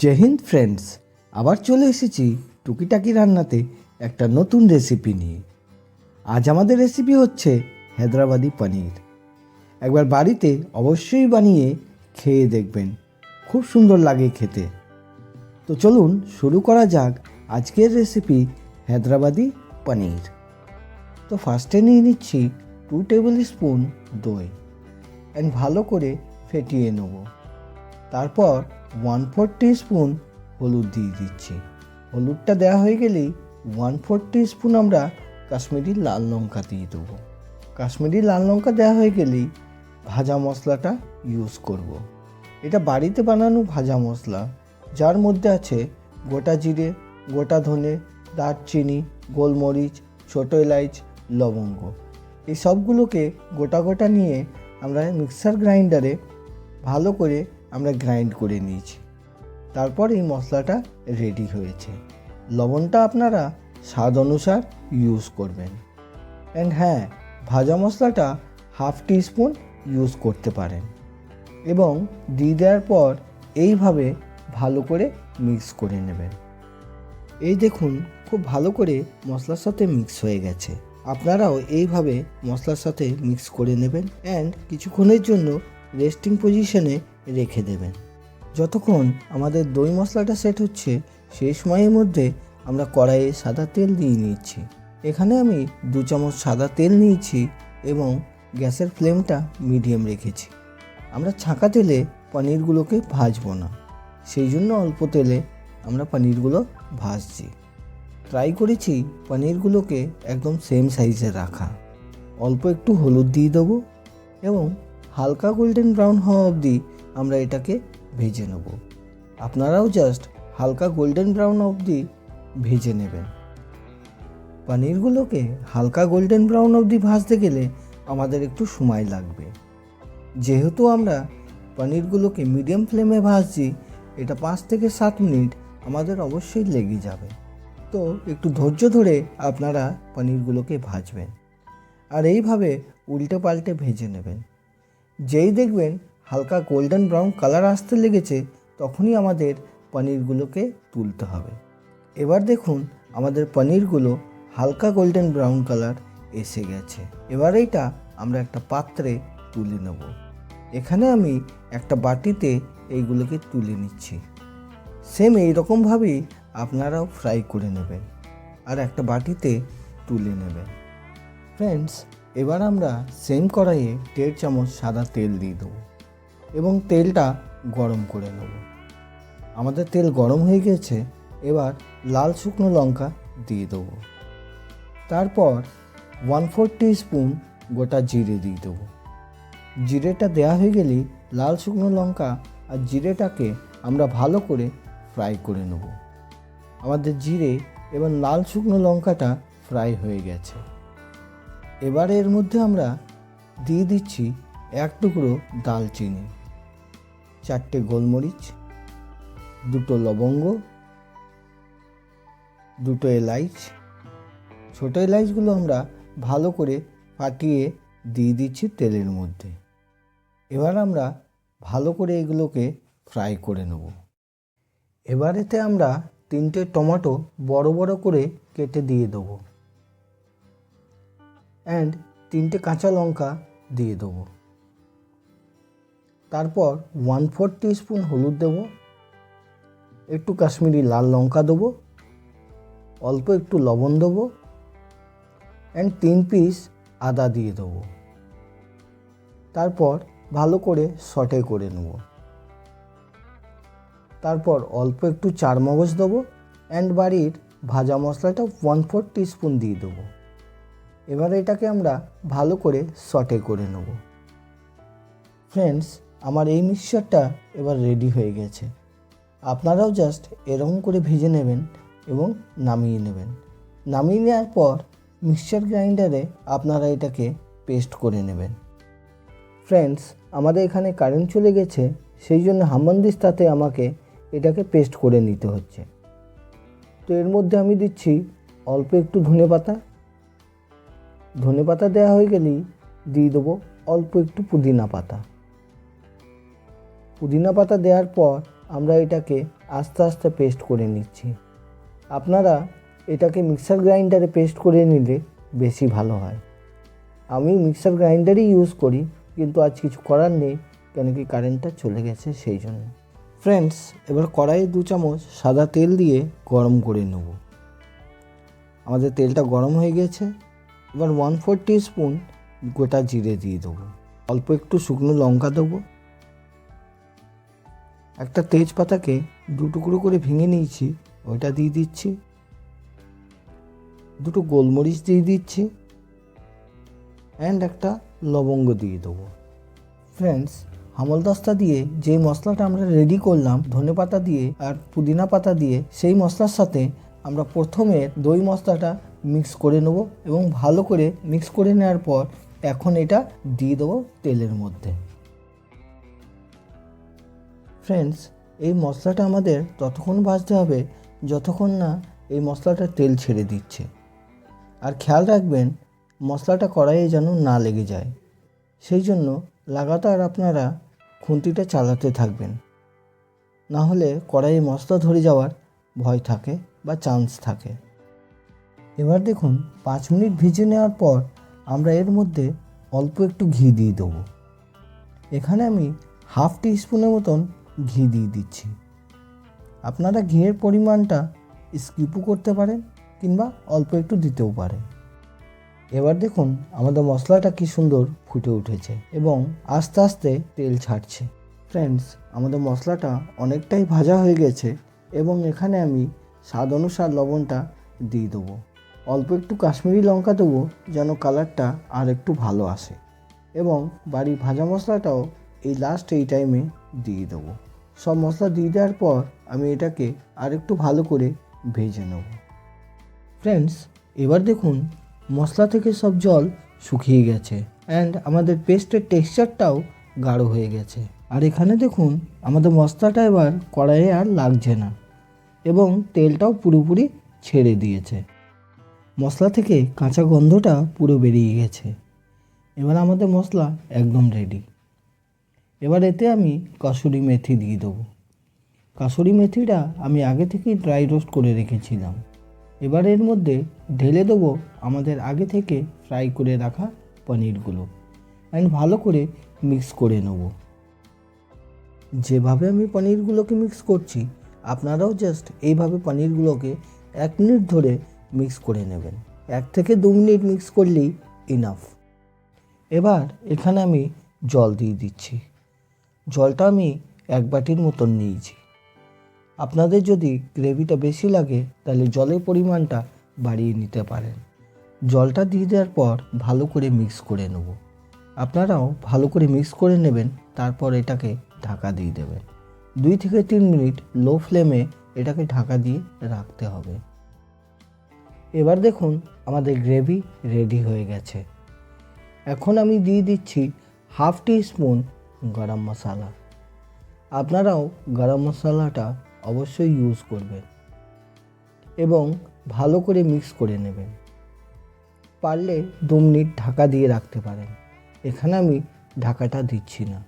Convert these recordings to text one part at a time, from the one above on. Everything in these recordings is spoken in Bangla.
জয় হিন্দ ফ্রেন্ডস আবার চলে এসেছি টুকিটাকি রান্নাতে একটা নতুন রেসিপি নিয়ে। আজ আমাদের রেসিপি হচ্ছে হায়দ্রাবাদি পনির। একবার বাড়িতে অবশ্যই বানিয়ে খেয়ে দেখবেন, খুব সুন্দর লাগে খেতে। তো চলুন শুরু করা যাক আজকের রেসিপি হায়দ্রাবাদি পনির। তো ফার্স্টে নিয়ে নিচ্ছি টু টেবিল স্পুন দই। অ্যান্ড ভালো করে ফেটিয়ে নেব। তারপর ওয়ান ফোর স্পুন হলুদ দিয়ে দিচ্ছি। হলুদটা দেওয়া হয়ে গেলেই ওয়ান ফোর স্পুন আমরা কাশ্মীরি লাল লঙ্কা দিয়ে দেবো। কাশ্মীরি লাল লঙ্কা দেওয়া হয়ে গেলেই ভাজা মশলাটা ইউজ করব। এটা বাড়িতে বানানো ভাজা মশলা, যার মধ্যে আছে গোটা জিরে, গোটা ধনে, দারচিনি, গোলমরিচ, ছোটো এলাইচ, লবঙ্গ। এই সবগুলোকে গোটা গোটা নিয়ে আমরা মিক্সার গ্রাইন্ডারে ভালো করে আমরা গ্রাইন্ড করে নিয়েছি। তারপর এই মশলাটা রেডি হয়েছে। লবণটা আপনারা স্বাদ অনুসার ইউজ করবেন। অ্যান্ড হ্যাঁ ভাজা মশলাটা হাফ স্পুন ইউজ করতে পারেন। এবং দিয়ে দেওয়ার পর এইভাবে ভালো করে মিক্স করে নেবেন। এই দেখুন, খুব ভালো করে মশলার সাথে মিক্স হয়ে গেছে। আপনারাও এইভাবে মশলার সাথে মিক্স করে নেবেন। অ্যান্ড কিছুক্ষণের জন্য রেস্টিং পজিশনে রেখে দেবেন। যতক্ষণ আমাদের দই মশলাটা সেট হচ্ছে, সেই সময়ের মধ্যে আমরা কড়াইয়ে সাদা তেল দিয়ে নিচ্ছি। এখানে আমি দু চামচ সাদা তেল নিয়েছি এবং গ্যাসের ফ্লেমটা মিডিয়াম রেখেছি। আমরা ছাঁকা তেলে পনিরগুলোকে ভাজবো না। সেই জন্য অল্প তেলে আমরা পনিরগুলো ভাজছি। ট্রাই করেছি পনিরগুলোকে একদম সেম সাইজে রাখা। অল্প একটু হলুদ দিয়ে দেবো এবং হালকা গোল্ডেন ব্রাউন হওয়া অবধি আমরা এটাকে ভেজে নেব। আপনারাও জাস্ট হালকা গোল্ডেন ব্রাউন অবধি ভেজে নেবেন। পনিরগুলোকে হালকা গোল্ডেন ব্রাউন অবধি ভাজতে গেলে আমাদের একটু সময় লাগবে। যেহেতু আমরা পনিরগুলোকে মিডিয়াম ফ্লেমে ভাজছি, এটা পাঁচ থেকে সাত মিনিট আমাদের অবশ্যই লেগে যাবে। তো একটু ধৈর্য ধরে আপনারা পনিরগুলোকে ভাজবেন। আর এইভাবে উল্টে পাল্টে ভেজে নেবেন। যেই দেখবেন হালকা গোল্ডেন ব্রাউন কালার আসতে লেগেছে, তখনই আমাদের পনিরগুলোকে তুলতে হবে। এবার দেখুন, আমাদের পনিরগুলো হালকা গোল্ডেন ব্রাউন কালার এসে গেছে। এবার এইটা আমরা একটা পাত্রে তুলে নেব। এখানে আমি একটা বাটিতে এইগুলোকে তুলে নিচ্ছি। সেম এইরকমভাবেই আপনারাও ফ্রাই করে নেবেন আর একটা বাটিতে তুলে নেবেন। ফ্রেন্ডস, এবার আমরা সেম কড়াইয়ে দেড় চামচ সাদা তেল দিয়ে দেবো। এবং তেলটা গরম করে নেব। আমাদের তেল গরম হয়ে গেছে, এবার লাল শুকনো লঙ্কা দিয়ে দেবো। তারপর ওয়ান ফোর স্পুন গোটা জিরে দিয়ে দেবো। জিরেটা দেওয়া হয়ে গেলেই লাল শুকনো লঙ্কা আর জিরেটাকে আমরা ভালো করে ফ্রাই করে নেব। আমাদের জিরে এবং লাল শুকনো লঙ্কাটা ফ্রাই হয়ে গেছে। এবার এর মধ্যে আমরা দিয়ে দিচ্ছি এক টুকরো দালচিনি। চারটে গোলমরিচ, দুটো লবঙ্গ, দুটো এলাইচ। ছোটো এলাইচগুলো আমরা ভালো করে ফাটিয়ে দিয়ে দিচ্ছি তেলের মধ্যে। এবার আমরা ভালো করে এগুলোকে ফ্রাই করে নেব। এবারেতে আমরা তিনটে টমেটো বড় বড় করে কেটে দিয়ে দেবো। অ্যান্ড তিনটে কাঁচা লঙ্কা দিয়ে দেবো। তারপর ওয়ান ফোর স্পুন হলুদ দেবো, একটু কাশ্মীরি লাল লঙ্কা দেবো, অল্প একটু লবণ দেবো অ্যান্ড তিন পিস আদা দিয়ে দেবো। তারপর ভালো করে সটে করে নেব। তারপর অল্প একটু চার মগজ দেবো অ্যান্ড বাড়ির ভাজা মশলাটা ওয়ান ফোর স্পুন দিয়ে দেবো। এবার এটাকে আমরা ভালো করে সটে করে নেব। ফ্রেন্ডস আমার এই মিক্সচারটা এবার রেডি হয়ে গেছে। আপনারাও জাস্ট এরকম করে ভেজে নেবেন এবং নামিয়ে নেবেন। নামিয়ে নেওয়ার পর মিক্সচার গ্রাইন্ডারে আপনারা এটাকে পেস্ট করে নেবেন। ফ্রেন্ডস আমাদের এখানে কারেন্ট চলে গেছে, সেই জন্য হামবন্দিস্তাতে আমাকে এটাকে পেস্ট করে নিতে হচ্ছে। তো এর মধ্যে আমি দিচ্ছি অল্প একটু ধনে পাতা। ধনে পাতা দেওয়া হয়ে গেলেই দিয়ে দেবো অল্প একটু পুদিনা পাতা। পুদিনা পাতা দেওয়ার পর আমরা এটাকে আস্তে আস্তে পেস্ট করে নিচ্ছি। আপনারা এটাকে মিক্সার গ্রাইন্ডারে পেস্ট করে নিলে বেশি ভালো হয়। আমি মিক্সার গ্রাইন্ডারই ইউজ করি, কিন্তু আজ কিছু করার নেই, কেন কি কারেন্টটা চলে গেছে সেই জন্য। ফ্রেন্ডস এবার কড়াইয়ে দু চামচ সাদা তেল দিয়ে গরম করে নেব। আমাদের তেলটা গরম হয়ে গেছে, এবার ওয়ান ফোর স্পুন গোটা জিরে দিয়ে দেবো। অল্প একটু শুকনো লঙ্কা দেবো। একটা তেজপাতাকে দু টুকরো করে ভেঙে নিয়েছি, ওইটা দিয়ে দিচ্ছি। দুটো গোলমরিচ দিয়ে দিচ্ছি। অ্যান্ড একটা লবঙ্গ দিয়ে দেবো। ফ্রেন্ডস হামলদস্তা দিয়ে যে মশলাটা আমরা রেডি করলাম, ধনে পাতা দিয়ে আর পুদিনা পাতা দিয়ে, সেই মশলার সাথে আমরা প্রথমে দই মশলাটা মিক্স করে নেব এবং ভালো করে মিক্স করে নেওয়ার পর এখন এটা দিয়ে দেবো তেলের মধ্যে। ফ্রেন্ডস এই মশলাটা আমাদের ততক্ষণ ভাজতে হবে যতক্ষণ না এই মশলাটা তেল ছেড়ে দিচ্ছে। আর খেয়াল রাখবেন, মশলাটা কড়াইয়ে যেন না লেগে যায়। সেই জন্য লাগাতার আপনারা খুন্তিটা চালাতে থাকবেন। না হলে কড়াইয়ে মশলা ধরে যাওয়ার ভয় থাকে বা চান্স থাকে। এবার দেখুন, পাঁচ মিনিট ভিজে নেওয়ার পর আমরা এর মধ্যে অল্প একটু ঘি দিয়ে দেবো। এখানে আমি হাফ টি স্পুনের মতন ঘি দিয়ে দিচ্ছি। আপনারা ঘিয়ের পরিমাণটা স্কিপও করতে পারেন কিংবা অল্প একটু দিতেও পারেন। এবার দেখুন আমাদের মশলাটা কি সুন্দর ফুটে উঠেছে এবং আস্তে আস্তে তেল ছাড়ছে। ফ্রেন্ডস আমাদের মশলাটা অনেকটাই ভাজা হয়ে গেছে এবং এখানে আমি স্বাদ অনুসার লবণটা দিয়ে দেবো। অল্প একটু কাশ্মীরি লঙ্কা দেবো যেন কালারটা আর একটু ভালো আসে। এবং বাড়ির ভাজা মশলাটাও এই লাস্ট এই টাইমে দিয়ে দেবো। সব মশলা দিয়ে দেওয়ার পর আমি এটাকে আর একটু ভালো করে ভেজে নেব। ফ্রেন্ডস এবার দেখুন মশলা থেকে সব জল শুকিয়ে গেছে অ্যান্ড আমাদের পেস্টের টেক্সচারটাও গাঢ় হয়ে গেছে। আর এখানে দেখুন আমাদের মশলাটা এবার কড়াইয়ে আর লাগছে না এবং তেলটাও পুরোপুরি ছেড়ে দিয়েছে। মশলা থেকে কাঁচা গন্ধটা পুরো বেরিয়ে গেছে। এবার আমাদের মশলা একদম রেডি এবার এতে আমি কাসুরি মেথি দিয়ে দেবো। কাসুরি মেথিটা আমি আগে থেকেই ড্রাই রোস্ট করে রেখেছিলাম। এবার এর মধ্যে ঢেলে দেবো আমাদের আগে থেকে ফ্রাই করে রাখা পনিরগুলো। অ্যান্ড ভালো করে মিক্স করে নেব। যেভাবে আমি পনিরগুলোকে মিক্স করছি, আপনারাও জাস্ট এইভাবে পনিরগুলোকে এক মিনিট ধরে মিক্স করে নেবেন। এক থেকে দু মিনিট মিক্স করলেই ইনাফ এবার এখানে আমি জল দিয়ে দিচ্ছি। জলটা আমি এক বাটির মতন নিয়েছি। আপনাদের যদি গ্রেভিটা বেশি লাগে, তাহলে জলের পরিমাণটা বাড়িয়ে নিতে পারেন। জলটা দিয়ে দেওয়ার পর ভালো করে মিক্স করে নেব। আপনারাও ভালো করে মিক্স করে নেবেন, তারপর এটাকে ঢাকা দিয়ে দেবেন। দুই থেকে তিন মিনিট লো ফ্লেমে এটাকে ঢাকা দিয়ে রাখতে হবে। এবার দেখুন আমাদের গ্রেভি রেডি হয়ে গেছে। এখন আমি দিয়ে দিচ্ছি হাফ টি স্পুন গরম মশলা। আপনারাও গরম মশলাটা অবশ্যই ইউজ করবেন এবং ভালো করে মিক্স করে নেবেন। পারলে দু মিনিট ঢাকা দিয়ে রাখতে পারেন। এখানে আমি ঢাকাটা দিচ্ছি না।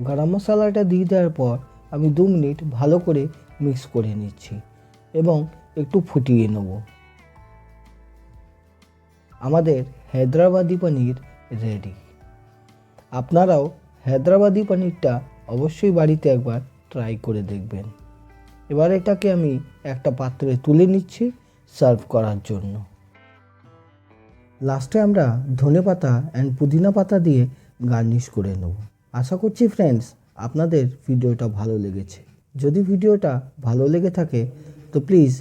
গরম মশলাটা দিয়ে দেওয়ার পর আমি দু মিনিট ভালো করে মিক্স করে নিচ্ছি এবং একটু ফুটিয়ে নেব। আমাদের হায়দ্রাবাদি পনির রেডি আপনারাও হায়দ্রাবাদি পনিরটা অবশ্যই বাড়িতে একবার ট্রাই করে দেখবেন। এবার এটাকে আমি একটা পাত্রে তুলে নিচ্ছি সার্ভ করার জন্য। লাস্টে আমরা ধনে পাতা অ্যান্ড পুদিনা পাতা দিয়ে গার্নিশ করে নেব। আশা করছি ফ্রেন্ডস আপনাদের ভিডিওটা ভালো লেগেছে। যদি ভিডিওটা ভালো লেগে থাকে, তো please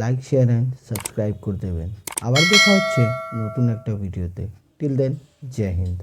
like share and subscribe করে দেবেন। আবার দেখা হচ্ছে নতুন একটা ভিডিওতে। টিল দেন জয় হিন্দ